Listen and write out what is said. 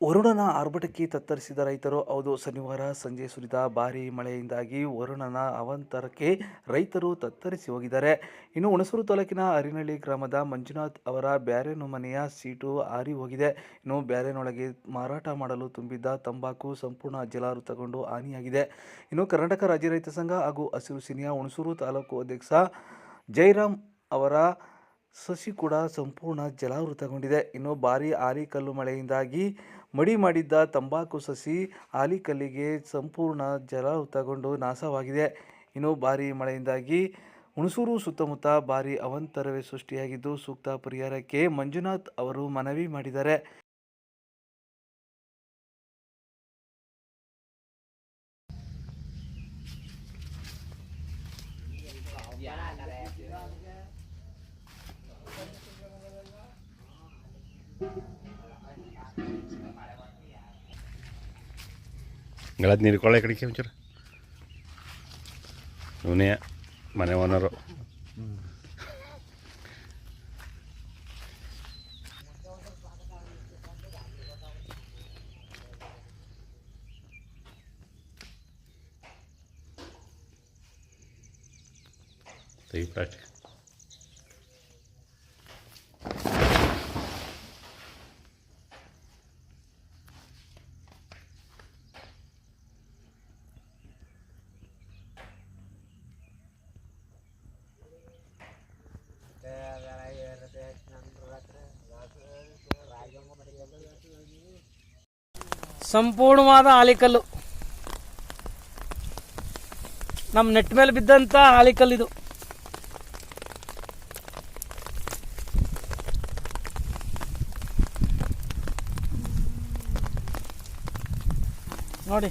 ವರುಣನ ಆರ್ಭಟಕ್ಕೆ ತತ್ತರಿಸಿದ ರೈತರು, ಹೌದು ಶನಿವಾರ ಸಂಜೆ ಸುರಿದ ಭಾರೀ ಮಳೆಯಿಂದಾಗಿ ವರುಣನ ಅವಾಂತರಕ್ಕೆ ರೈತರು ತತ್ತರಿಸಿ ಹೋಗಿದ್ದಾರೆ. ಇನ್ನು ಹುಣಸೂರು ತಾಲೂಕಿನ ಅರಿನಳ್ಳಿ ಗ್ರಾಮದ ಮಂಜುನಾಥ್ ಅವರ ಬ್ಯಾರೇನು ಮನೆಯ ಸೀಟು ಹಾರಿ ಹೋಗಿದೆ. ಇನ್ನು ಬ್ಯಾರೇನೊಳಗೆ ಮಾರಾಟ ಮಾಡಲು ತುಂಬಿದ್ದ ತಂಬಾಕು ಸಂಪೂರ್ಣ ಜಲಾವೃತಗೊಂಡು ಹಾನಿಯಾಗಿದೆ. ಇನ್ನು ಕರ್ನಾಟಕ ರಾಜ್ಯ ರೈತ ಸಂಘ ಹಾಗೂ ಹಸಿರು ಸೇನೆಯ ಹುಣಸೂರು ತಾಲೂಕು ಅಧ್ಯಕ್ಷ ಜೈರಾಮ್ ಅವರ ಸಸಿ ಕೂಡ ಸಂಪೂರ್ಣ ಜಲಾವೃತಗೊಂಡಿದೆ. ಇನ್ನು ಭಾರಿ ಆಲಿಕಲ್ಲು ಮಳೆಯಿಂದಾಗಿ ಮಡಿ ಮಾಡಿದ್ದ ತಂಬಾಕು ಸಸಿ ಆಲಿಕಲ್ಲಿಗೆ ಸಂಪೂರ್ಣ ಜಲಾವೃತಗೊಂಡು ನಾಶವಾಗಿದೆ. ಇನ್ನು ಭಾರಿ ಮಳೆಯಿಂದಾಗಿ ಹುಣಸೂರು ಸುತ್ತಮುತ್ತ ಭಾರಿ ಅವಂತರವೇ ಸೃಷ್ಟಿಯಾಗಿದ್ದು, ಸೂಕ್ತ ಪರಿಹಾರಕ್ಕೆ ಮಂಜುನಾಥ್ ಅವರು ಮನವಿ ಮಾಡಿದ್ದಾರೆ. ಗಳದ ನೀರು ಕೊಳ್ಳೆ ಕಡಿಕೆ ಒಂಚೂರು ಇವನೇ ಮನೆ ಓನರು ತೆಗಿ ಪ್ಲಾಸ್ಟಿಕ್ ಸಂಪೂರ್ಣವಾದ ಆಲಿಕಲ್ಲು. ನಮ್ಮ ನೆಟ್ ಮೇಲೆ ಬಿದ್ದಂತ ಆಲಿಕಲ್ಲು ಇದು. ನೋಡಿ.